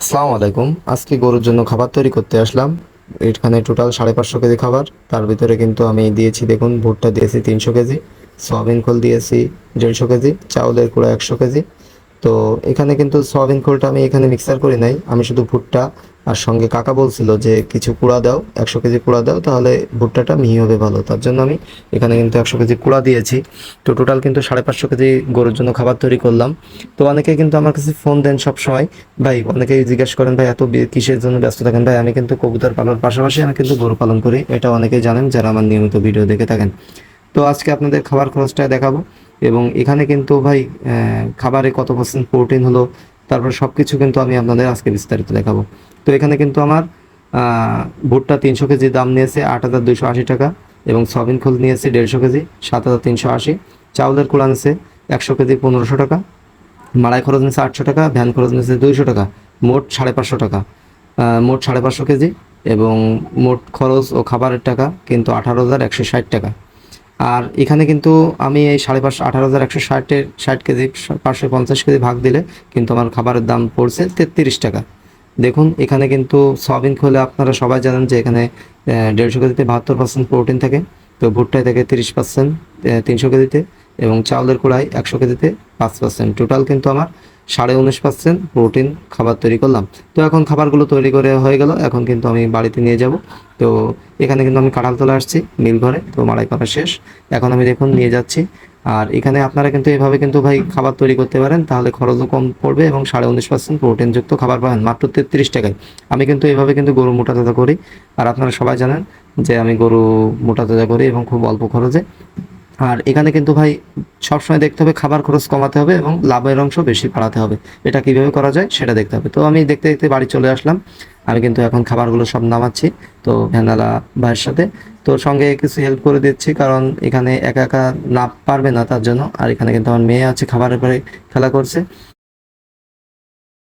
আসসালামু আলাইকুম। আজকে গরুর জন্য খাবার তৈরি করতে আসলাম। এখানে টোটাল সাড়ে পাঁচশো কেজি খাবার। তার ভিতরে কিন্তু আমি দিয়েছি, দেখুন, ভুট্টা দিয়েছি তিনশো কেজি, সয়াবিন খোল দিয়েছি দেড়শো কেজি, চাউলের কুড়া একশো কেজি। তো এখানে কিন্তু সয়াবিন খোলটা আমি এখানে মিক্সার করি নাই। আমি শুধু ভুট্টা আর সঙ্গে কাকা বলছিল যে, কিছু কুড়া দাও, একশো কেজি কুড়া দাও, তাহলে ভুট্টাটা মিহি হবে ভালো। তার জন্য আমি এখানে কিন্তু একশো কেজি কুড়া দিয়েছি। তো টোটাল কিন্তু সাড়ে পাঁচশো কেজি গরুর জন্য খাবার তৈরি করলাম। তো অনেকে কিন্তু আমার কাছে ফোন দেন সব সময় ভাই, অনেকেই জিজ্ঞেস করেন, ভাই, এত কিসের জন্য ব্যস্ত থাকেন? ভাই, আমি কিন্তু কবুতর পালন, পাশাপাশি আমি কিন্তু গরু পালন করি। এটা অনেকেই জানেন যারা আমার নিয়মিত ভিডিও দেখে থাকেন। তো আজকে আপনাদের খাবার খরচটা দেখাবো। এবং এখানে কিন্তু ভাই খাবারে কত পার্সেন্ট প্রোটিন হলো তারপর সব কিছু কিন্তু আমি আপনাদের আজকে বিস্তারিত দেখাবো। তো এখানে কিন্তু আমার ভুট্টা তিনশো কেজি দাম নিয়েছে আট হাজার দুশো আশি টাকা এবং সয়াবিন খোল নিয়েছে দেড়শো কেজি, সাত হাজার তিনশো আশি। চাউলের কুড়া নিয়েছে একশো কেজি পনেরোশো টাকা। মাড়াই খরচ নিয়েছে আটশো টাকা, ভ্যান খরচ নিয়েছে দুইশো টাকা। মোট সাড়ে পাঁচশো টাকা। মোট সাড়ে পাঁচশো কেজি এবং মোট খরচ ও খাবারের টাকা কিন্তু আঠারো হাজার একশো ষাট টাকা। আর এখানে কিন্তু আমি এই সাড়ে পাঁচশো আঠারো হাজার একশো ষাটের ষাট কেজি, পাঁচশো পঞ্চাশ কেজি ভাগ দিলে কিন্তু আমার খাবারের দাম পড়ছে তেত্রিশ টাকা। দেখুন, এখানে কিন্তু সয়াবিন খোলে আপনারা সবাই জানেন যে এখানে দেড়শো কেজিতে বাহাত্তর পার্সেন্ট প্রোটিন থাকে। তো ভুট্টায় থাকে তিরিশ পার্সেন্ট তিনশো কেজিতে। এবং চাউলের কুড়াই একশো কেজিতে পাঁচ পার্সেন্ট টোটাল কিন্তু আমার সাড়ে উনিশ পার্সেন্ট প্রোটিন খাবার তৈরি করলাম। তো এখন খাবারগুলো তৈরি করে হয়ে গেল। এখন কিন্তু আমি বাড়িতে নিয়ে যাব। তো এখানে কিন্তু আমি কাঁঠালতলা আসছি মিল ঘরে তো মাড়াই করা শেষ। এখন আমি দেখুন নিয়ে যাচ্ছি। আর এখানে আপনারা কিন্তু এভাবে কিন্তু ভাই খাবার তৈরি করতে পারেন। তাহলে খরচও কম পড়বে এবং সাড়ে উনিশ পার্সেন্ট প্রোটিনযুক্ত খাবার পাবেন মাত্র তেত্রিশ টাকায়। আমি কিন্তু এভাবে কিন্তু গরু মোটা তাজা করি। আর আপনারা সবাই জানেন যে আমি গরু মোটা তাজা করি এবং খুব অল্প খরচে। আর এখানে কিন্তু ভাই সবসময় দেখতে হবে খাবার খরচ কমাতে হবে এবং লাভের অংশ বেশি বাড়াতে হবে। এটা কীভাবে করা যায় সেটা দেখতে হবে। তো আমি দেখতে দেখতে বাড়ি চলে আসলাম। আমি কিন্তু এখন খাবারগুলো সব নামাচ্ছি। তো ভ্যানালা ভাইয়ের সাথে। তো সঙ্গে কিছু হেল্প করে দিচ্ছি কারণ এখানে একা একা না পারবে না তার জন্য। আর এখানে কিন্তু আমার মেয়ে আছে, খাবারের পরে খেলা করছে।